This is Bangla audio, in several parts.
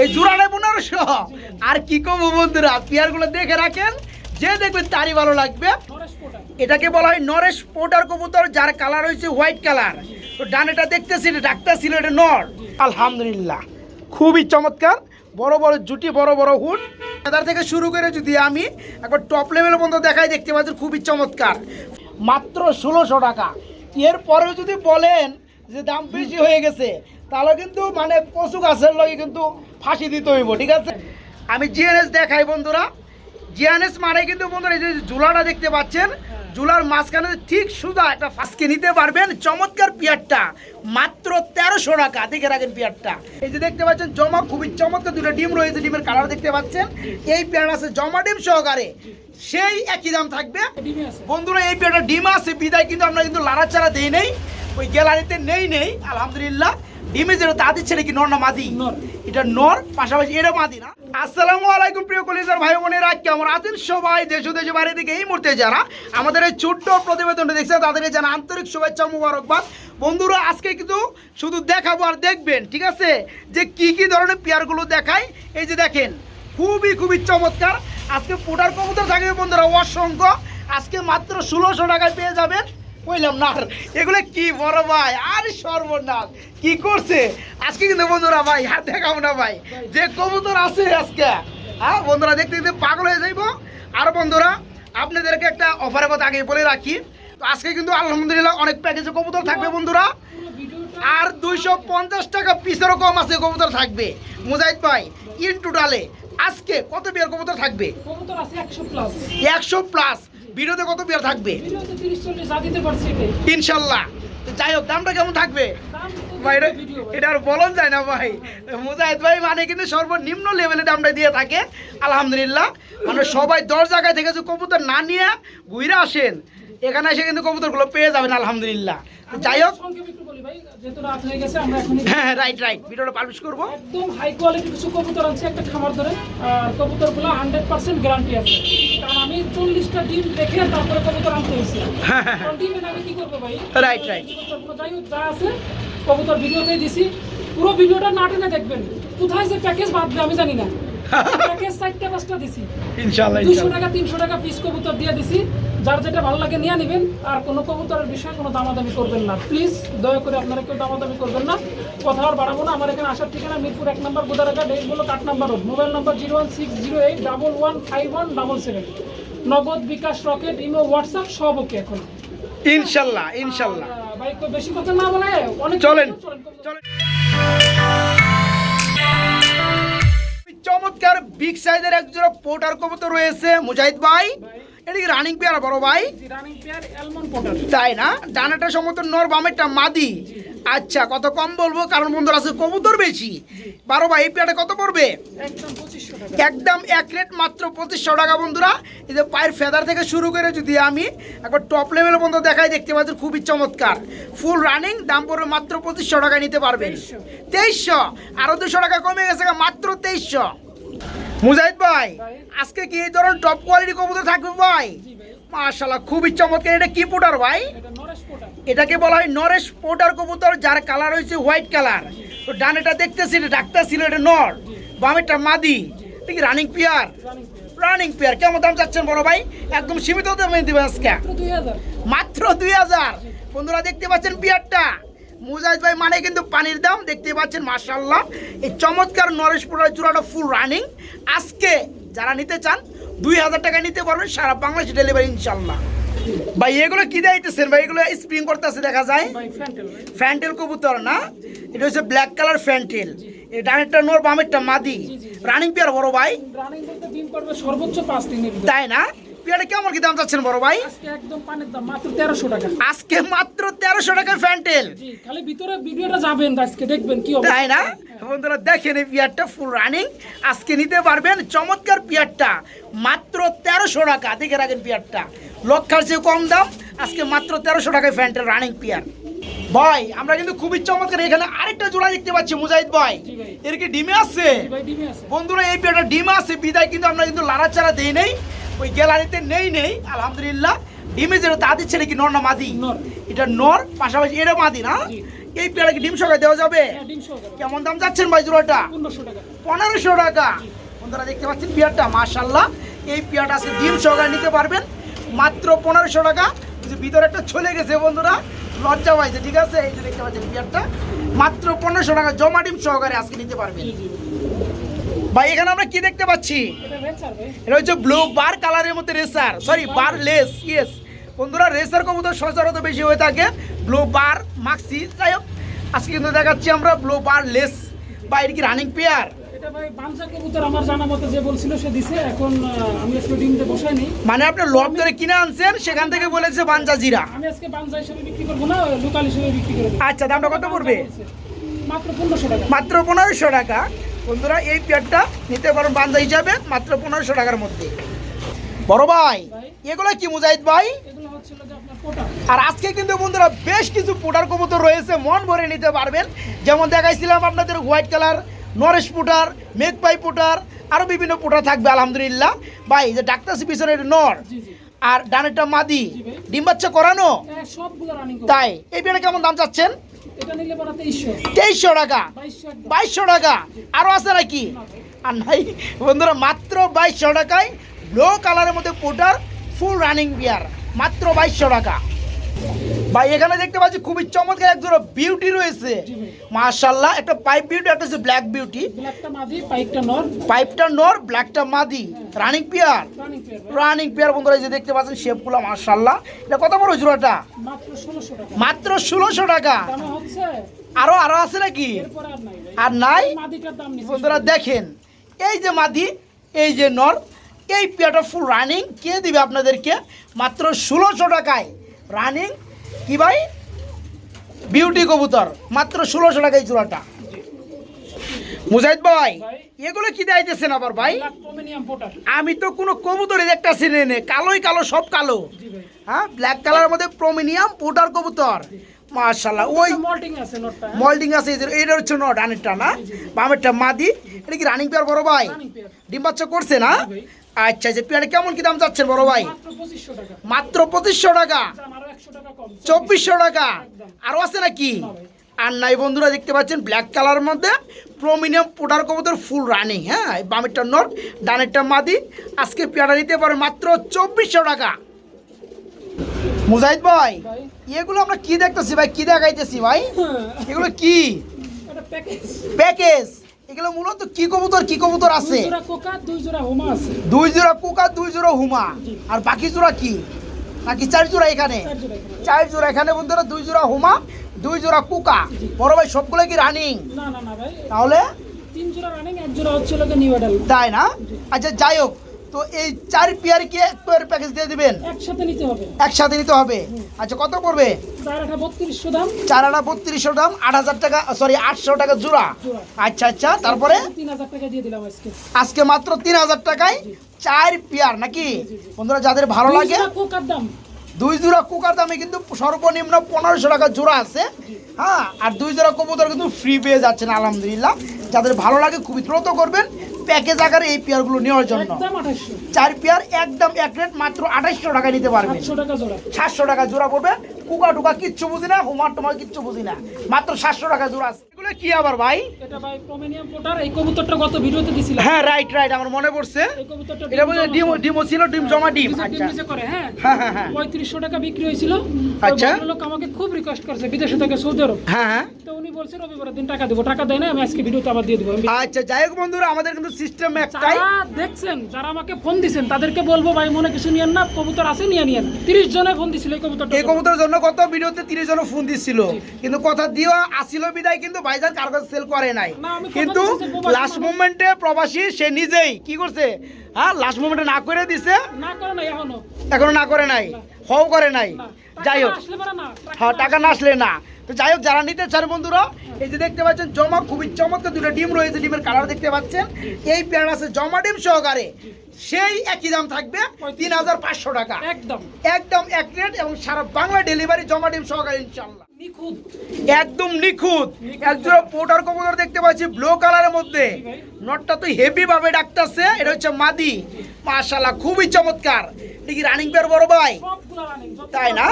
এই জোড়াটা পনেরোশো আর কি করব বন্ধুরা পেয়ারগুলো দেখে রাখেন। যে দেখবেন তারই ভালো লাগবে। এটাকে বলা হয় নরেশ পোটার কবুতর, যার কালার হয়েছে হোয়াইট কালার তো ডানেটা দেখতেছি ডাক্তার ছিল এটা নর। আলহামদুলিল্লাহ, খুবই চমৎকার। বড় বড় জুটি, বড় বড় হুড। ফেদার থেকে শুরু করে যদি আমি একবার টপ লেভেল পর্যন্ত দেখাই, দেখতে পাচ্ছি খুবই চমৎকার। মাত্র ষোলোশো টাকা। এরপরেও যদি বলেন যে দাম বেশি হয়ে গেছে, তাহলে কিন্তু মানে পশু গাছের লগে কিন্তু ফাঁসি দিতে হইব, ঠিক আছে? আমি জিএনএস দেখাই, বন্ধুরা। জিএনএস মানে কিন্তু বন্ধুরা, এই যে ঝুলাটা দেখতে পাচ্ছেন, ঝুলার মাঝখানে ঠিক সুদা একটা ফাঁসকে নিতে পারবেন, চমৎকার পিয়ারটা, মাত্র তেরোশো টাকা, দেখে রাখেন পিয়ারটা। এই যে দেখতে পাচ্ছেন, জমা খুবই চমৎকার দুটো ডিম রয়েছে, ডিমের কালার দেখতে পাচ্ছেন। এই পেয়ার আছে জমা ডিম সহকারে, সেই একই দাম থাকবে। বন্ধুরা, এই পেয়ারটা ডিম আছে, বিদায় কিন্তু আমরা কিন্তু লাড়াচাড়া দেই নেই। ওই গ্যালারিতে নেই নেই। আলহামদুলিল্লাহ। ডিমে যেটা তা দিচ্ছে নাকি নর না মাদি। এটা নর পাশাপাশি এটা মাদি না। আসসালামু আলাইকুম প্রিয় কলিজার ভাই বোনেরা। কেমন আছেন সবাই? দেশ ও দেশের বাইরে থেকে এই মুহূর্তে যারা আমাদের এই ছোট্ট প্রতিবেদনটা দেখছেন তাদেরকে জানা আন্তরিক শুভেচ্ছা মুবারকবাদ। বন্ধুরা আজকে কিন্তু শুধু দেখাবো আর দেখবেন ঠিক আছে? যে কি কি ধরনের পেয়ারগুলো দেখায় এই যে দেখেন খুবই খুবই চমৎকার। আজকে পোটার কবুতর থাকবে বন্ধুরা অসংখ্য। আজকে মাত্র ষোলোশো টাকায় পেয়ে যাবেন। কইলাম না এগুলো কি বড় ভাই? আর সর্বনাশ। কি করছে? আজকে কিন্তু বন্ধুরা ভাই হাত দেখাবো না ভাই। যে কবুতর আছে আজকে হ্যাঁ বন্ধুরা দেখতে দেখতে পাগল হয়ে যাইবো। আর বন্ধুরা আপনাদেরকে একটা অফারের কথা আগে বলে রাখি। তো আজকে কিন্তু আলহামদুলিল্লাহ অনেক প্যাকেজে কবুতর থাকবে বন্ধুরা। আর দুইশো পঞ্চাশ টাকা পিসেরও কম আছে কবুতর থাকবে। মুজাহিদ ভাই ইন টোটালে আজকে কত বিয়ার কবুতর থাকবে? কবুতর আছে একশো প্লাস একশো প্লাস ভিডিওতে কত বিয়ার থাকবে? ইনশাল্লাহ। যাই হোক দামটা কেমন থাকবে? ভাই এটা ভাই। এটা আর বলন যায় না ভাই। মুজাহিদ ভাই মানে কিন্তু সর্বনিম্ন লেভেলে দামটা দিয়ে থাকে। আলহামদুলিল্লাহ। মানে সবাই দশ জায়গায় থেকে যে কবুতর না নিয়ে ঘুরে আসেন। এখানে এসে কিন্তু কবুতরগুলো পেয়ে যাবেন আলহামদুলিল্লাহ। যাই হোক। হয়ে এখনই হ্যাঁ রাইট রাইট ভিডিওটা পাবলিশ করব। একদম হাই কোয়ালিটি কিছু কবুতর আছে একটা খামার ধরে আর কবুতরগুলো হান্ড্রেড পার্সেন্ট গ্যারান্টি আছে। কারণ আমি চল্লিশটা ডিম রেখে তারপরে কবুতর আনতে হয়েছি। কারণ ডিমে আমি কি করব ভাই? যাই হোক যা আছে কবুতর ভিডিওতেই দিছি। পুরো ভিডিওটা না টেনে দেখবেন। কোথায় যে প্যাকেজ বাঁধবে আমি জানি না। প্যাকেজ চারটা পাঁচটা দিছি। ইনশাল্লাহ দুশো টাকা তিনশো টাকা পিস কবুতর দিয়ে দিছি। যার যেটা ভালো লাগে নিয়ে নেবেন। আর কোনো কবুতরের বিষয়ে কোনো দামাদামি করবেন না। প্লিজ দয়া করে আপনারা কেউ দামাদামি করবেন না। কথা আর বাড়াবো না। আমার এখানে আসার ঠিকানা মিরপুর এক নম্বর গোদারাঘাট ডেট বলো আট নম্বর road. Mobile number zero one six zero eight double one five one double seven. Nagad bKash Rocket imo WhatsApp সব ওকে এখন। ইনশাল্লাহ ইনশাল্লাহ ভাই তো বেশি কথা না বলে অনেক চলেন। চলেন। চমৎকার বিগ সাইজের একজোড়া পোটার কবুতর রয়েছে। মুজাহিদ ভাই? এটা কি রানিং পেয়ার বড় ভাই। তাই না? ডানাটা সমস্ত নর বামেরটা মাদি। আচ্ছা কত কম বলব? কারণ বন্ধুরা আছে কবুতর বেশি। বারো ভাই, এই পেয়ারটা কত পড়বে? একদম এক রেট মাত্র পঁচিশশো টাকা বন্ধুরা। এই যে পায়ের ফেদার থেকে শুরু করে যদি আমি একবার টপ লেভেল পর্যন্ত দেখাই, দেখতে পাচ্ছি খুবই চমৎকার। ফুল রানিং দাম পড়বে মাত্র পঁচিশশো টাকা নিতে পারবেন। তেইশশো, আরও দুশো টাকা কমে গেছে মাত্র তেইশশো। মুজাহিদ ভাই আজকে কি এই ধরনের টপ কোয়ালিটি কবুতর থাকবে ভাই? মাশাল্লাহ খুবই চমৎকার। এটা কি পোটার ভাই? এটাকে বলা হয় নরেশ পোটার কবুতর যার কালার হয়েছে হোয়াইট কালার তো ডানেটা দেখতেছি ডাক্তার ছিল এটা নর। বামেরটা মাদি। এটা কি রানিং পিয়ার রানিং পেয়ার কেমন দাম চাচ্ছেন বড় ভাই? একদম সীমিত দামে দিবেন আজকে। মাত্র দুই হাজার। বন্ধুরা দেখতে পাচ্ছেন পিয়ারটা? মুজাহিদ ভাই মানে কিন্তু পানির দাম দেখতে পাচ্ছেন মার্শাল্লাহ এই চমৎকার নরেশপুরের জোড়াটা ফুল রানিং আজকে যারা নিতে চান দুই হাজার টাকা নিতে পারবেন সারা বাংলাদেশ ডেলিভারি ইনশাল্লাহ ভাই এগুলো কি দিতেছেন ভাই এগুলো স্প্রিং করতেছে দেখা যায়। ফ্যান্টেল কবুতর না? এটা হচ্ছে ব্ল্যাক কালার ফ্যান্টেল ডানেরটা নোর বামেরটা মাদি। রানিং পেয়ার বড় ভাই। তাই না? পেয়ারটা কেমন কি দাম চাচ্ছেন বড় ভাই? আজকে একদম পানির দাম মাত্র টাকা। আজকে মাত্র ফ্যান্টেল জি খালি ভিতরে ভিডিওটা যাবেন আজকে দেখবেন কি হবে তাই না? বন্ধুরা দেখেন এই পিয়ারটা ফুল রানিং আজকে নিতে পারবেন চমৎকার পিয়ারটা মাত্র টাকা দেখে রাখেন পিয়ারটা লক্ষার চেয়ে কম দাম আজকে মাত্র তেরোশো টাকায় ফ্যান্টেল রানিং পিয়ার ভাই আমরা কিন্তু খুবই চমৎকার এখানে আরেকটা জোড়া দেখতে পাচ্ছি মুজাহিদ ভাই। এর কি ডিমে আছে? বন্ধুরা এই পেয়ারটা ডিম আছে বিদায় কিন্তু আমরা কিন্তু লাড়াচাড়া দেই নেই। ওই গ্যালারিতে নেই নেই। আলহামদুলিল্লাহ। ডিমে যেটা তা দিচ্ছে নাকি নর না মাদি। এটা নর পাশাপাশি এটা মাদি না? এই পেয়ারা কি ডিম সকালে দেওয়া যাবে? হ্যাঁ ডিম সহকারে কেমন দাম যাচ্ছেন ভাই জোড়াটা? পনেরোশো টাকা। বন্ধুরা দেখতে পাচ্ছেন পেয়ারটা? মাশাল্লাহ এই পেয়ারটা আজকে ডিম সহকারে নিতে পারবেন। মাত্র পনেরোশো টাকা। যে ভিতরে একটা চলে গেছে বন্ধুরা। লজ্জা পাইছে ঠিক আছে? এই যে দেখতে পাচ্ছেন পেয়ারটা। মাত্র পনেরোশো টাকা জমা ডিম সহকারে আজকে নিতে পারবেন। ভাই এখানে আমরা কি দেখতে পাচ্ছি? এটা হচ্ছে ব্লু বার কালারের মধ্যে racer sorry barless yes বন্ধুরা রেসার কবুতর সচরাচর বেশি হয়ে থাকে। ব্লু বার মাক্সি যাই হোক। আজকে কিন্তু দেখাচ্ছি আমরা ব্লু বার লেস বা এটা কি রানিং পেয়ার মানে আপনি লব ধরে কিনে আনছেন সেখান থেকে বলেছে বাঞ্জা জিরা। আমি আজকে বাঞ্চা হিসেবে বিক্রি করব না লোকাল হিসেবে বিক্রি করে আচ্ছা দামটা কত পড়বে? মাত্র পনেরোশো টাকা। মাত্র পনেরোশো টাকা। বন্ধুরা এই পেয়ারটা নিতে পারেন বান্ধা হিসাবে মাত্র পনেরোশো টাকার মধ্যে। বড় ভাই এগুলো কি মুজাহিদ ভাই? আর আজকে কিন্তু বন্ধুরা বেশ কিছু পোটার কবুতর রয়েছে মন ভরে নিতে পারবেন। যেমন দেখাইছিলাম আপনাদের white colour Norwich pouter magpie pouter আরও বিভিন্ন পোটার থাকবে আলহামদুলিল্লাহ। ভাই যে ডাক্তার পিছনের নর আর ডানেরটা মাদি ডিম বাচ্চা করানো? রানিং তাই এই বিয়ানে কেমন দাম চাচ্ছেন? তেইশশো টাকা। বাইশশো টাকা। আরও আছে নাকি? আর নাই। বন্ধুরা মাত্র বাইশশো টাকায় ব্লু কালারের মধ্যে পোটার ফুল রানিং বিয়ার মাত্র বাইশশো টাকা। ভাই এখানে দেখতে পাচ্ছি খুবই চমৎকার এক জোড়া বিউটি রয়েছে। মাশাল্লাহ একটা পাইপ বিউটি একটা হচ্ছে ব্ল্যাক বিউটি ব্ল্যাকটা মাদি পাইকটা নর। পাইপটা নর ব্ল্যাকটা মাদি। রানিং পিয়ার রানিং পেয়ার বন্ধুরা এই যে দেখতে পাচ্ছেন শেপগুলো মাশাল্লাহ এটা কত বড় জোড়াটা? মাত্র ষোলোশো টাকা। মাত্র ষোলোশো টাকা। দামে হচ্ছে? আরও আরও আছে নাকি? এরপরে আর নাই ভাই। আর নাই? মাদিটার দাম নিচ্ছে। বন্ধুরা দেখেন। এই যে মাদি এই যে নর এই পেয়ারটা ফুল রানিং কে দিবে আপনাদেরকে? মাত্র ষোলোশো টাকায়। রানিং কি ভাই? বিউটি কবুতর মাত্র ষোলোশো টাকায় জোড়াটা মুজাহিদ ভাই। এগুলো কি দাইতেছেন আবার ভাই? আমি তো কোনো কবুতরে একটা চিনে নে কালোই কালো সব কালো। হ্যাঁ ব্ল্যাক কালারের মধ্যে প্রমিনিয়াম পোটার কবুতর। মাশাল্লাহ ওই মল্টিং আছে নটটা? আছে এই যে- এটা হচ্ছে ন ডানেরটা না? বামেরটা মাদি এটা কি রানিং পেয়ার বড় ভাই? ডিম বাচ্চা করছে না? আচ্ছা যে পেয়ারে কেমন কি দাম চাচ্ছেন বড় ভাই? মাত্র পঁচিশশো টাকা। চব্বিশশো। টাকা? একদম। আরও আছে নাকি? আর নাই বন্ধুরা দেখতে পাচ্ছেন ব্ল্যাক কালার মধ্যে প্রমিনিয়াম পোটার কবুতর ফুল রানিং হ্যাঁ? বামেরটা নট ডানেরটা মাদি। আজকে পেয়ারা নিতে পারে মাত্র চব্বিশশো টাকা। মুজাহিদ ভাই এগুলো আমরা কি দেখতেছি ভাই? কি দেখাইতেছি ভাই? এগুলো কি? প্যাকেজ প্যাকেজ এগুলো মূলত কি কবুতর কি কবুতর আছে? দুই জোড়া কোকা দুই জোড়া হোমা। আর বাকি জোড়া কি? নাকি চার জোড়া এখানে? চার জোড়া এখানে। বন্ধুরা দুই জোড়া হুমা দুই জোড়া কুকা। বড় ভাই সবগুলো কি রানিং তাহলে? তাই না? আচ্ছা যাই হোক। তো এই চার পেয়ার কি এক পেয়ার প্যাকেজ দিয়ে দিবেন? একসাথে নিতে হবে। একসাথে নিতে হবে? আচ্ছা কত পড়বে? চার আঠা বত্রিশশো দাম। আনা বত্রিশশো দাম আট হাজার টাকা সরি আটশো টাকা জোড়া। আচ্ছা আচ্ছা তারপরে? তিন হাজার টাকা দিয়ে দিলাম আজকে। আজকে মাত্র তিন হাজার টাকায় চার পেয়ার নাকি? বন্ধুরা যাদের ভালো লাগে কোকার দাম। দুই জোড়া কুকার দামে কিন্তু সর্বনিম্ন পনেরোশো টাকা জোড়া আছে। হ্যাঁ আর দুই জোড়া কবুতর কিন্তু ফ্রি পেয়ে যাচ্ছেন আলহামদুলিল্লাহ। যাদের ভালো লাগে খুবই দ্রুত করবেন। প্যাকেজ আকারে এই পেয়ারগুলো নেওয়ার জন্য। চার পেয়ার একদম এক রেট মাত্র আঠাশশো টাকা নিতে পারবে। সাতশো টাকা জোড়া সাতশো টাকা জোড়া পড়বে কুকা টুকা কিচ্ছু বুঝি না হুমার টুমার কিচ্ছু বুঝি না। মাত্র সাতশো টাকা জোড়া আছে। এগুলো কি আবার ভাই? এটা ভাই প্রমিনিয়াম পোটার এই কবুতরটা গত ভিডিওতে দিছিলাম। হ্যাঁ রাইট রাইট আমার মনে পড়ছে। এই কবুতরটা এটা বলছে ডিম ডিমও ছিল ডিম জমা ডিম ডিম। আচ্ছা করে হ্যাঁ। হ্যাঁ হ্যাঁ হ্যাঁ। পঁয়ত্রিশশো টাকা বিক্রি হয়েছিল। আচ্ছা। লোক আমাকে খুব রিকোয়েস্ট করছে বিদেশে থেকে সৌদি আরব। হ্যাঁ হ্যাঁ। তো উনি বলছে রবিবারের দিন টাকা দেবো। টাকা দেয় না আমি আজকে ভিডিওতে আবার দিয়ে দেবো। আচ্ছা যাই হোক বন্ধুরা আমাদের কিন্তু সিস্টেম একটাই। দেখছেন যারা আমাকে ফোন দিছেন তাদেরকে বলব ভাই মনে কিছু নিয়েন না কবুতর আছে নিয়ে নিয়েন। তিরিশ জনে ফোন দিছিল এই কবুতরটা এই কবুতরের জন্য কত ভিডিওতে তিরিশ জন ফোন দিচ্ছিল কিন্তু কথা দিও আসিল বিদায় কিন্তু ভাইজান কার কাছে সেল করে নাই কিন্তু লাস্ট মোমেন্টে প্রবাসী সে নিজেই কি করছে? হ্যাঁ লাস্ট মোমেন্টে না করে দিছে। না করে না এখনও। এখনও না করে নাই হও করে নাই। যাই হোক। হ্যাঁ টাকা না আসলে না। তো যাই হোক যারা নিতে চান বন্ধুরা এই যে দেখতে পাচ্ছেন জমা খুবই চমৎকার দুটো ডিম রয়েছে ডিমের কালার দেখতে পাচ্ছেন। এই পেয়ার আছে জমা ডিম সহকারে। সেই একই দাম থাকবে তিন হাজার পাঁচশো টাকা। একদম। একদম এক রেট এবং সারা বাংলা ডেলিভারি জমা ডিম সহকারে ইনশাল্লাহ একদম নিখুঁত। একজোড়া পোটার কবুতর দেখতে পাচ্ছি ব্লু কালারের মধ্যে। নটটা তো হেভি ভাবে ডাকতেছে এটা হচ্ছে মাদি। মাশাল্লাহ খুবই চমৎকার। এটা কি রানিং পেয়ার বড় ভাই? তাই না?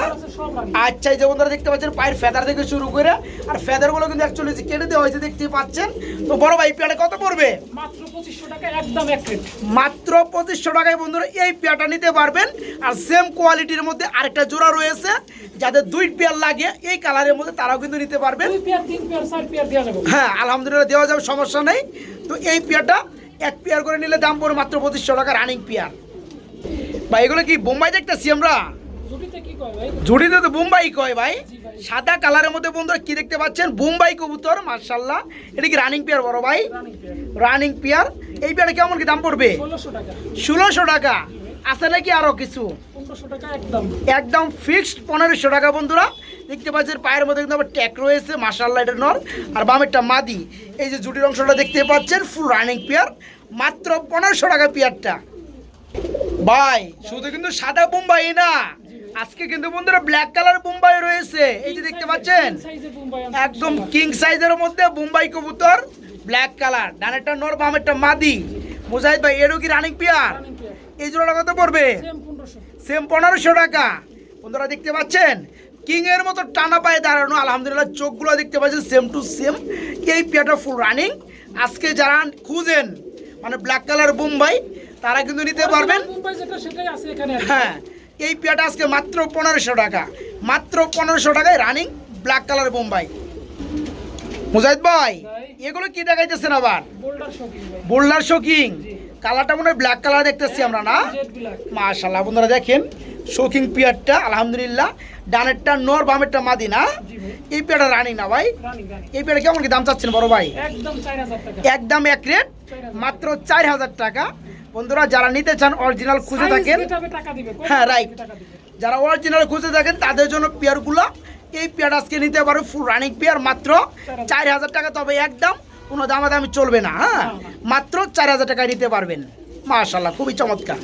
আচ্ছা এই যে বন্ধুরা দেখতে পাচ্ছেন পায়ের ফেদার থেকে শুরু করে আর ফেদারগুলো কিন্তু অ্যাকচুয়ালি কেটে দেওয়া হয়েছে দেখতে পাচ্ছেন। তো বড় ভাই পেয়ারটা কত পড়বে? মাত্র পঁচিশশো একদম মাত্র পঁচিশশো টাকায় বন্ধুরা এই পেয়ারটা নিতে পারবেন। আর সেম কোয়ালিটির মধ্যে আরেকটা জোড়া রয়েছে যাদের দুই পেয়ার লাগে এই কালারের মধ্যে তারাও কিন্তু নিতে পারবেন হ্যাঁ আলহামদুলিল্লাহ দেওয়া যাবে সমস্যা নেই। তো এই পেয়ারটা এক পেয়ার করে নিলে দাম পড়ে মাত্র পঁচিশশো টাকা রানিং পেয়ার। ভাই এগুলো কি বোম্বাই দেখতেছি আমরা? জুড়িতে তো বোম্বাই কয় ভাই। সাদা কালারের মধ্যে বন্ধুরা কি দেখতে পাচ্ছেন? বোম্বাই কবুতর মার্শাল্লাহ এটা কি রানিং পেয়ার বড় ভাই? Running pair. এই পেয়ারে কেমন কি দাম পড়বে? ষোলোশো টাকা। ষোলোশো টাকা। আছে নাকি আরও কিছু? একদম। একদম ফিক্সড পনেরোশো টাকা বন্ধুরা। দেখতে পাচ্ছেন পায়ের মধ্যে কিন্তু আবার ট্যাক রয়েছে মার্শাল্লাহ এটা নর। আর বামেরটা মাদি। এই যে জুটির অংশটা দেখতে পাচ্ছেন ফুল রানিং পেয়ার মাত্র পনেরোশো টাকা পেয়ারটা ভাই শুধু কিন্তু সাদা বোম্বাই না। আজকে কিন্তু বন্ধুরা ব্ল্যাক কালার বোম্বাই রয়েছে। এই যে দেখতে পাচ্ছেন একদম কিং সাইজের মধ্যে বোম্বাই কবুতর ব্ল্যাক কালার ডানেরটা নর বামেরটা মাদি। মুজাহিদ ভাই এরও কি রানিং পেয়ার এই জোড়াটা কত পড়বে? সেম পনেরোশো। টাকা। বন্ধুরা দেখতে পাচ্ছেন? কিং এর মতো টানা পায়ে দাঁড়ানো আলহামদুলিল্লাহ চোখগুলো দেখতে পাচ্ছেন সেম টু সেম এই পেয়ারটা ফুল রানিং আজকে যারা খুঁজেন মানে ব্ল্যাক কালার বোম্বাই তারা কিন্তু নিতে পারবেন। হ্যাঁ এই পেয়ারটা আজকে মাত্র পনেরোশো টাকা। মাত্র পনেরোশো টাকায় running black colour Bombay Mujahid ভাই। এগুলো কি দেখাইতেছেন আবার? বোল্ডার শোকিং কালারটা মনে হয় ব্ল্যাক কালার দেখতেছি আমরা না? মাশাল্লাহ বন্ধুরা দেখেন শোকিং পিয়ারটা আলহামদুলিল্লাহ। ডানেরটা নর বামেরটা মাদি না? এই পেয়ারটা রানি না ভাই? এই পেয়ারটা কেমন কি দাম চাচ্ছেন বড় ভাই? একদম এক রেট মাত্র চার হাজার টাকা। বন্ধুরা যারা নিতে চান অরিজিনাল খুঁজে থাকেন। হ্যাঁ, দিবে। যারা অরিজিনাল খুঁজে থাকেন তাদের জন্য পেয়ারগুলো এই পেয়ার আজকে নিতে পারো ফুল রানিং পেয়ার মাত্র চার হাজার। টাকা তবে একদম কোনো দামাদামি চলবে না হ্যাঁ? না, না। মাত্র চার হাজার টাকায় নিতে পারবেন। মাশাল্লাহ খুবই চমৎকার।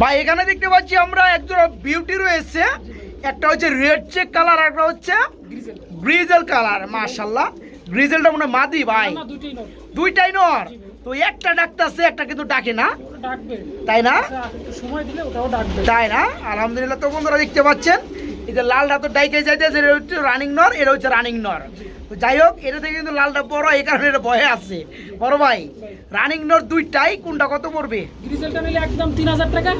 ভাই এখানে দেখতে পাচ্ছি আমরা একজোড়া বিউটি রয়েছে। একটা হচ্ছে রেড চেক কালার একটা হচ্ছে গ্রিজেল কালার মাশাল্লাহ গ্রিজেলটা মনে হয় মাদি ভাই? দুইটাই নর। তো একটা ডাকতেছে একটা কিন্তু ডাকে না। ডাকবে। তাই না? আচ্ছা, সময় দিলে ওটাও ডাকবে। তাই না? আলহামদুলিল্লাহ তো বন্ধুরা দেখতে পাচ্ছেন এই যে লালটা তো ডাইকে যাইতেছে এটা হচ্ছে রানিং নর এটা হচ্ছে রানিং নর। তো যাই হোক এটা থেকে কিন্তু লালটা বড় এই কারণে এটা ভয়ে আছে। বড় ভাই রানিং নর দুইটাই কোনটা কত পড়বে? গ্রিজেলটা নিলে একদম তিন হাজার টাকা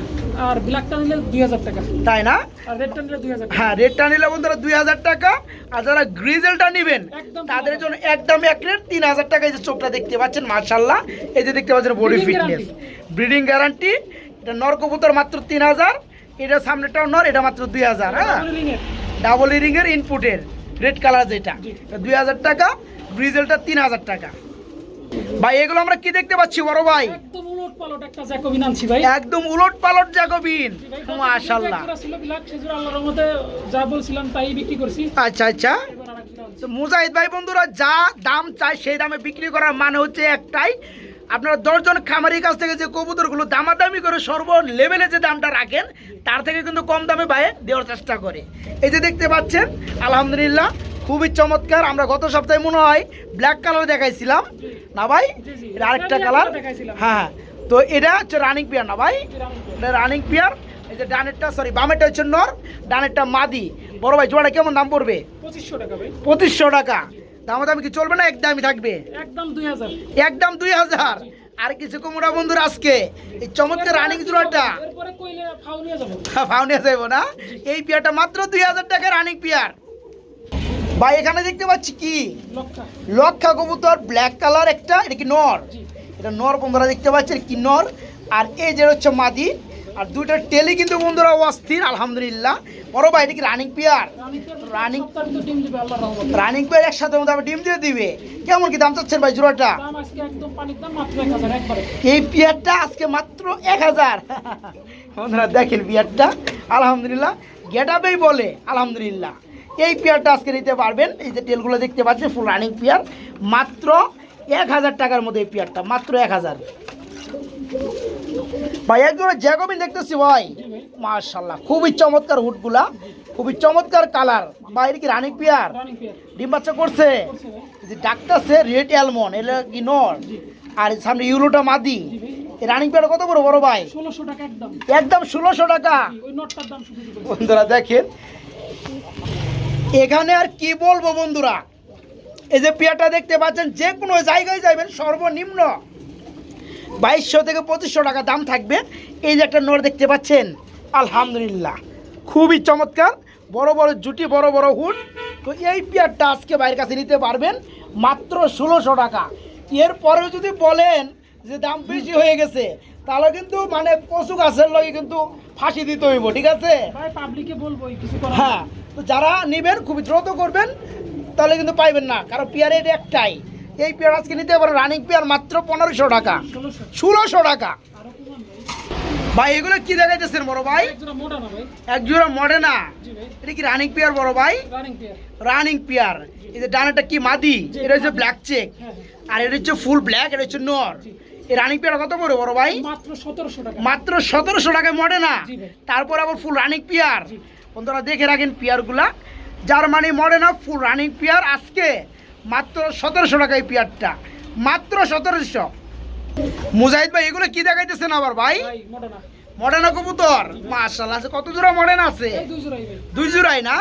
আর ব্ল্যাকটা নিলে দুই হাজার টাকা। তাই না? আর রেডটা নিলে দুই হাজার হ্যাঁ রেটটা নিলে বন্ধুরা দুই হাজার টাকা আর যারা গ্রিজেলটা নেবেন তাদের জন্য একদম এক রেট তিন হাজার টাকা এই যে চোখটা দেখতে পাচ্ছেন মার্শাল্লাহ এই যে দেখতে পাচ্ছেন বডি ফিটনেস ব্রিডিং গ্যারান্টি এটা নর কবুতর মাত্র তিন হাজার এটা সামনেটাও নর এটা মাত্র দুই হাজার হ্যাঁ। ডাবল ইরিং এর। ইনপুটের রেড কালার যেটা। দুই হাজার টাকা ব্রিজেলটা তিন হাজার টাকা। ভাই এগুলো আমরা কি দেখতে পাচ্ছি বড় ভাই? একদম উলট পালট একটা জ্যাকোবিন আনছি ভাই। একদম উলট পালট জাগবিন জি ভাই, মাশাল্লাহ এক জোড়া ছিল ব্ল্যাক সেজোড়া আল্লাহর রহমতে যা বলছিলাম তাই বিক্রি করছি। আচ্ছা আচ্ছা। তো মুজাহিদ ভাই বন্ধুরা যা দাম চাই সেই দামে বিক্রি করার মানে হচ্ছে একটাই আপনারা দশজন খামারির কাছ থেকে যে কবুতরগুলো দামাদামি করে সর্ব লেভেলে যে দামটা রাখেন তার থেকে কিন্তু কম দামে ভাই দেওয়ার চেষ্টা করে। এই যে দেখতে পাচ্ছেন আলহামদুলিল্লাহ খুবই চমৎকার। আমরা গত সপ্তাহে মনে হয় ব্ল্যাক কালার দেখাইছিলাম। না ভাই। এটা আরেকটা কালার একটা হ্যাঁ তো এটা হচ্ছে রানিং পিয়ার না ভাই? এটা রানিং পিয়ার এই যে ডানেরটা সরি বামেরটা হচ্ছে নর ডানেরটা মাদি। বড় ভাই জোড়াটা কেমন দাম পড়বে? পঁচিশশো টাকা ভাই। পঁচিশশো টাকা। দাম দামি কি চলবে না একদমই থাকবে? একদম দুই হাজার। একদম দুই হাজার। আর কিছু কমরা বন্ধুরা আজকে এই চমৎকার রানিং জোড়াটা এরপরে কইলে ফাউ নিয়ে যাব। না? এই পিয়ারটা মাত্র দুই হাজার টাকা রানিং পিয়ার। ভাই এখানে দেখতে পাচ্ছি কি? লক্ষা। লক্ষা কবুতর ব্ল্যাক কালার একটা এটা কি নর? এটা নর বন্ধুরা দেখতে পাচ্ছেন কি নর? আর এই যে হচ্ছে মাদি আর দুইটা টেলি কিন্তু বন্ধুরা অস্থির আলহামদুলিল্লাহ। বড় ভাই এটা কি running pair running running pair একসাথে মধ্যে ডিম দিয়ে দিবে। কেমন কি দাম চাচ্ছেন ভাই জোড়াটা? এই পিয়ারটা আজকে মাত্র এক হাজার। বন্ধুরা দেখেন পিয়ারটা আলহামদুলিল্লাহ। গেট গেটাবেই বলে আলহামদুলিল্লাহ। এই পিয়ারটা আজকে নিতে পারবেন। এই যে তেলগুলো দেখতে পাচ্ছেন ফুল রানিং পিয়ার মাত্র এক হাজার টাকার মধ্যে এই পিয়ারটা মাত্র এক হাজার। ভাই একজন জ্যাকবিন দেখতেছি ভাই। মার্শাল্লাহ খুবই চমৎকার হুটগুলা খুবই চমৎকার কালার। বাইরে কি রানিং পিয়ার? ডিম বাচ্চা করছে? যে ডাকতেছে রেড অ্যালমন্ড এটা কি নর? আর সামনে ইউরোটা মাদি। এই রানিং কত বড় বড় ভাই? ষোলোশো টাকা একদম। একদম ষোলোশো টাকা। বন্ধুরা দেখেন। এখানে আর কি বলব বন্ধুরা? এই যে পেয়ারটা দেখতে পাচ্ছেন যে কোনো জায়গায় যাবেন সর্বনিম্ন বাইশশো থেকে পঁচিশশো টাকা দাম থাকবে। এই যে একটা নোট দেখতে পাচ্ছেন আলহামদুলিল্লাহ। খুবই চমৎকার বড় বড় জুটি বড় বড় হুড। তো এই পেয়ারটা আজকে বাইরের কাছে নিতে পারবেন মাত্র ষোলোশো টাকা। এরপরেও যদি বলেন যে দাম বেশি হয়ে গেছে তাহলে কিন্তু মানে পশু গাছের লগে কিন্তু ফাঁসি দিতে হইব ঠিক আছে? পাবলিকে বলব হ্যাঁ তো যারা নেবেন খুবই দ্রুত করবেন তাহলে কিন্তু পাইবেন না কারণ পেয়ার রেট একটাই। এই পেয়ার আজকে নিতে পারেন রানিং পেয়ার মাত্র পনেরোশো টাকা। ষোলোশো টাকা। ভাই এগুলো কি দেখাইতেছেন বড় ভাই? না এক জোড়া জি এটা কি রানিং পেয়ার বড় ভাই? Running pair. এই যে ডানাটা কি মাদি? এটা হচ্ছে ব্ল্যাক চেক হ্যাঁ আর এটা হচ্ছে ফুল ব্ল্যাক এটা হচ্ছে নর। এই রানিং পেয়ার কত পড়ে বড় ভাই? মাত্র সতেরোশো টাকায় মডেনা জি ভাই। তারপর আবার ফুল রানিং পিয়ার। বন্ধুরা দেখে রাখেন পিয়ারগুলা। Germany Modena full running pair আজকে। মাত্র সতেরোশো টাকায় পিয়ারটা। মাত্র সতেরোশো। মুজাহিদ ভাই এগুলো কি দেখাইতেছেন আবার ভাই? ভাই মোটা না মডেনা কবুতর। মার্শাল আছে কত জোড়া মডেন আছে? দুই জোড়াই না?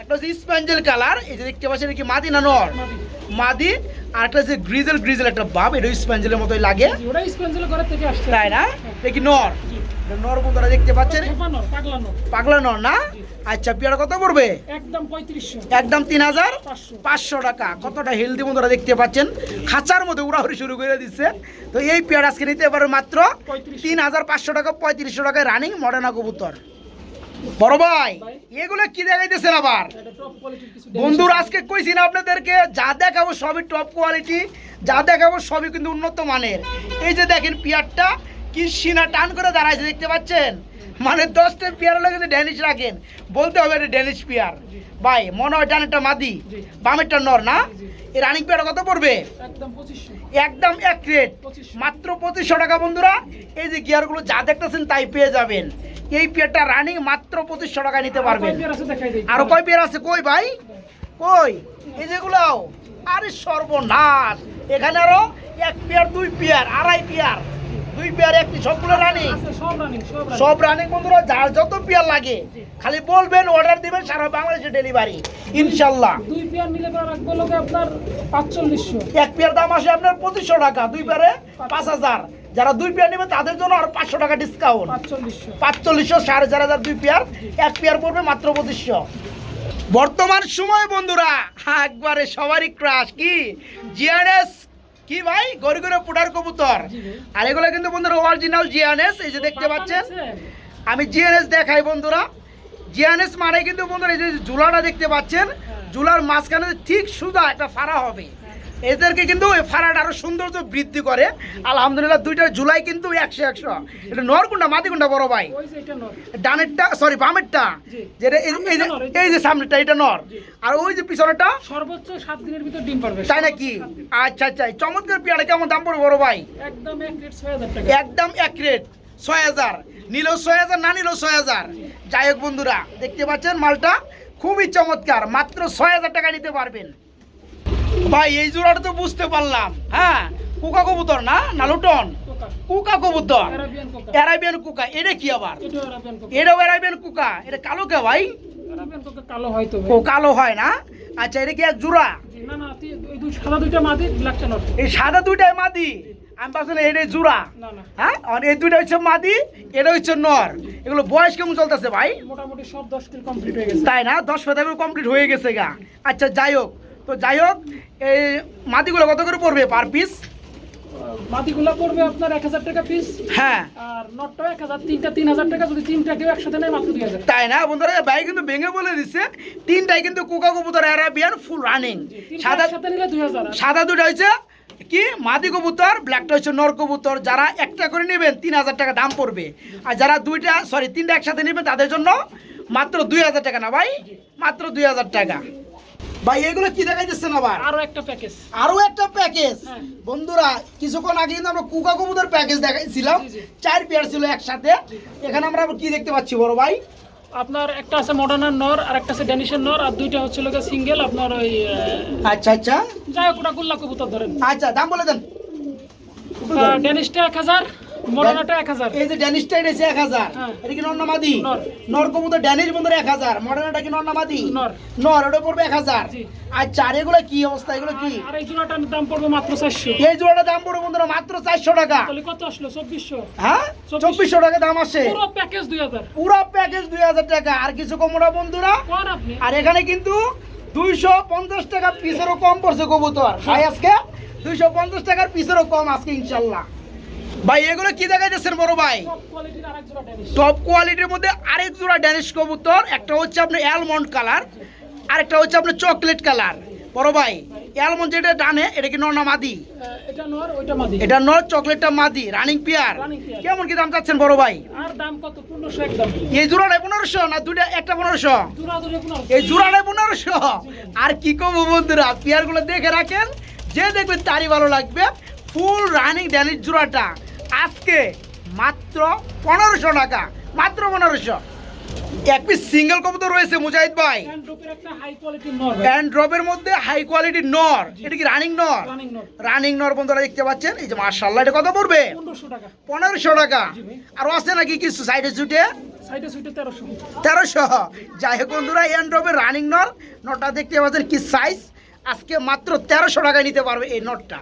একটা হচ্ছে স্প্যাঞ্জেল কালার এই যে দেখতে পাচ্ছেন কি মাদি না নর? মাদি। আর একটা হচ্ছে গ্রিজেল গ্রিজেল একটা ভাব এটা স্প্যাঞ্জেলের মতোই লাগে। ওটা স্পেন্সেল ঘরের থেকে আসছে। তাই না? দেখি নর? নর বন্ধুরা দেখতে পাচ্ছেন? পাগলা নর না? আচ্ছা পেয়ারা কত পড়বে? একদম পঁয়ত্রিশশো। একদম তিন হাজার পাঁচশো। টাকা। কতটা হেলদি বন্ধুরা দেখতে পাচ্ছেন? খাঁচার মধ্যে উড়াউড়ি শুরু করে দিচ্ছে। তো এই পেয়ার আজকে নিতে পারে মাত্র তিন হাজার পাঁচশো টাকা পঁয়ত্রিশশো টাকায় রানিং মডার্না কবুতর বড় ভাই। এগুলো কি দেখাইতেছেন আবার? বন্ধুরা আজকে কইছি না আপনাদেরকে যা দেখাবো সবই টপ কোয়ালিটি যা দেখাবো সবই কিন্তু উন্নত মানের। এই যে দেখেন পিয়ারটা কি সিনা টান করে দাঁড়াইছে দেখতে পাচ্ছেন? মানে দশটা পিয়ারের লোক ড্যানিশ রাখেন। বলতে হবে এটা ড্যানিশ পিয়ার। ভাই মনে হয় ডানেরটা মাদি। বামেরটা নর না। এই রানিং পিয়ার কত পড়বে? একদম এক রেট মাত্র পঁচিশশো টাকা বন্ধুরা। এই যে গিয়ারগুলো যা দেখতেছেন তাই পেয়ে যাবেন। এই পিয়ারটা রানিং মাত্র পঁচিশশো টাকা নিতে পারবেন। পেয়ার আরও কয় পেয়ার আছে? কই ভাই? কই? এই যেগুলো। আরে সর্বনাশ। এখানে আরও এক পেয়ার পেয়ার আড়াই পেয়ার দুই পেয়ার একটি সবগুলো রানিং সব রানিং বন্ধুরা যার যত পেয়ার লাগে খালি বলবেন অর্ডার দিবেন সারা বাংলাদেশে ডেলিভারি ইনশাল্লাহ দুই পেয়ার নিলে রাখব লোকে আপনার পাঁচচল্লিশশো? এক পেয়ার দাম আসে আপনার পঁচিশশো টাকা দুই পেয়ারে পাঁচ হাজার। যারা দুই পেয়ার নেবে তাদের জন্য আর পাঁচশো টাকা ডিসকাউন্ট পাঁচচল্লিশশো। সাড়ে চার হাজার দুই পেয়ার এক পেয়ার পড়বে মাত্র পঁচিশশো। বর্তমান সময় বন্ধুরা একবারে সবারই ক্রাশ কি? জিয়ানেস কি ভাই? গড়ি গড়ে পুটার কবুতর। আর এগুলো কিন্তু বন্ধুরা অরিজিনাল জিয়ানেস এই যে দেখতে পাচ্ছেন? আমি জিএনএস দেখাই বন্ধুরা। জিএনএস মানে কিন্তু বন্ধুরা এই যে জুলাটা দেখতে পাচ্ছেন জুলার মাঝখানে ঠিক সুদা একটা ফাড়া হবে। এদেরকে কিন্তু ফাড়াটা আরও সৌন্দর্য বৃদ্ধি করে। আলহামদুলিল্লাহ দুইটা জুলাই কিন্তু একশো একশো। এটা নরকুন্ডা মাদিকুন্ডা বড় ভাই। ডানেরটা সরি বামেরটা। যেটা এই- যে- এই সামনেটা এটা নর। আর ওই যে পিছনেটা সর্বোচ্চ সাত দিনের ভিতর ডিম পারবে। তাই নাকি? আচ্ছা আচ্ছা। চমৎকার পেয়ারা কেমন দাম পড়বে বড় ভাই? একদম এক রেট ছয় হাজার টাকা। একদম এক রেট ছয় হাজার। নিলেও ছয় হাজার না নিলেও ছয় হাজার। যাই হোক বন্ধুরা দেখতে পাচ্ছেন মালটা? খুবই চমৎকার। মাত্র ছয় হাজার টাকা নিতে পারবেন। ভাই এই জোড়াটা তো বুঝতে পারলাম। হ্যাঁ কুকা কবুতর না? না লুটন? কুকা। কবুতর? অ্যারাবিয়ান কুকা। এটা কি আবার? এটাও অ্যারাবিয়ান কুকা। এটা কালো কে ভাই? কালো ও কালো হয় না? আচ্ছা এটা কি এক জোড়া? সাদা দুইটা মাদি এই সাদা দুইটাই মাদি? আমি ভাবছিলাম এটা জোড়া। হ্যাঁ আর এই দুইটা হচ্ছে মাদি এটা হচ্ছে নর। এগুলো বয়স কেমন চলতেছে ভাই? মোটামুটি সব দশ কিল কমপ্লিট হয়ে গেছে। তাই না? দশ পেতাগুলো কমপ্লিট হয়ে গেছে গা। আচ্ছা যাই হোক। তো যাই হোক এই মাদিগুলো কত করে পড়বে পার পিস মাদিগুলা পড়বে আপনার এক হাজার টাকা পিস হ্যাঁ। আর নটটা এক হাজার তিনটা তিন হাজার টাকা যদি তিনটা কেউ একসাথে নেয় মাত্র দুই হাজার। তাই না বন্ধুরা? ভাই কিন্তু ভেঙে বলে দিচ্ছে তিনটাই কিন্তু কোকা কবুতর অ্যারাবিয়ান ফুল রানিং সাদা একসাথে নিলে দুই হাজার। সাদা দুটো হচ্ছে কি? মাদি কবুতর ব্ল্যাকটা হচ্ছে নর কবুতর। যারা একটা করে নেবেন তিন হাজার টাকা দাম পড়বে। আর যারা দুইটা সরি তিনটা একসাথে নেবেন তাদের জন্য মাত্র দুই হাজার টাকা না ভাই? মাত্র দুই হাজার টাকা। ভাই এগুলো কি দেখাইতেছেন আবার? আরও একটা প্যাকেজ আরও একটা প্যাকেজ। বন্ধুরা কিছুক্ষণ আগে কিন্তু আমরা কুকা কবুতর প্যাকেজ দেখাইছিলাম। চার পেয়ার ছিল একসাথে। এখানে আমরা কি দেখতে পাচ্ছি বড় ভাই? আপনার একটা আছে মডার্নার নর আর একটা আছে ড্যানিশের নর আর দুইটা হচ্ছে লোকে সিঙ্গেল আপনার ওই আচ্ছা আচ্ছা। যাই হোক ওটা গোল্লা কবুতর ধরেন। আচ্ছা দাম বলে দেন। ড্যানিশটা এক হাজার মডার্নাটা এই যে ড্যানিশটা এটা হ্যাঁ। এটা কি নর্নামাদি? নর। নর কবুতর ড্যানিশ বন্ধুরা এক হাজার। মডার্নটা কি নর্নামাদি? নর। নর ওটা পড়বে এক হাজার। জি। আর চার এগুলো কি অবস্থা? এগুলো কি? আর এই জোড়াটার দাম পড়বে মাত্র চারশো। এই জোড়াটা দাম পড়বে বন্ধুরা মাত্র চারশো টাকা। তাহলে কত আসলো? চব্বিশশো। হ্যাঁ? চব্বিশশো। চব্বিশশো টাকা দাম আসে। পুরো প্যাকেজ পুরো টাকা। আর কিছু কম বন্ধুরা। আর এখানে কিন্তু দুইশো পঞ্চাশ টাকা পিসেরও কম পড়ছে কবুতর। ভাই আজকে দুইশো পঞ্চাশ টাকার পিসেরও কম আজকে ইনশাল্লাহ। ভাই এগুলো কি দেখা দেখাইতেছেন বড় ভাই? টপ কোয়ালিটির মধ্যে আরেক জোড়া ড্যানিশ কবুতর একটা হচ্ছে আপনার অ্যালমন্ড কালার আরেকটা হচ্ছে আপনার চকলেট কালার বড় ভাই অ্যালমন্ড যেটা ডানে এটা কি নর না মাদি? এটা নর চকলেটটা মাদি। Running pair. কেমন কি দাম চাচ্ছেন বড় ভাই? এই জোড়াটা পনেরোশো না দুইটা একটা পনেরোশো? জোড়া ধরে পনেরোশো। এই জোড়াটা পনেরোশো। আর কি করব বন্ধুরা পেয়ারগুলো দেখে রাখেন। যে দেখবেন তারই ভালো লাগবে। ফুল রানিং ড্যানিশ জোড়াটা। আজকে মাত্র পনেরোশো টাকা মাত্র পনেরোশো। এক পিস সিঙ্গেল কবুতর রয়েছে মুজাহিদ ভাই। ড্রপের নর ড্রপের মধ্যে হাই কোয়ালিটির নর। এটা কি রানিং নর? রানিং নর। বন্ধুরা দেখতে পাচ্ছেন? এই যে মার্শাল্লাহ এটা কত পড়বে? পনেরোশো টাকা। আর আছে নাকি কিছু? সাইডে সুইটে তেরোশো। যাই হোক বন্ধুরা অ্যান্ড্রপের রানিং নট নটটা দেখতে পাচ্ছেন কি সাইজ আজকে মাত্র তেরোশো টাকায় নিতে পারবে এই নটটা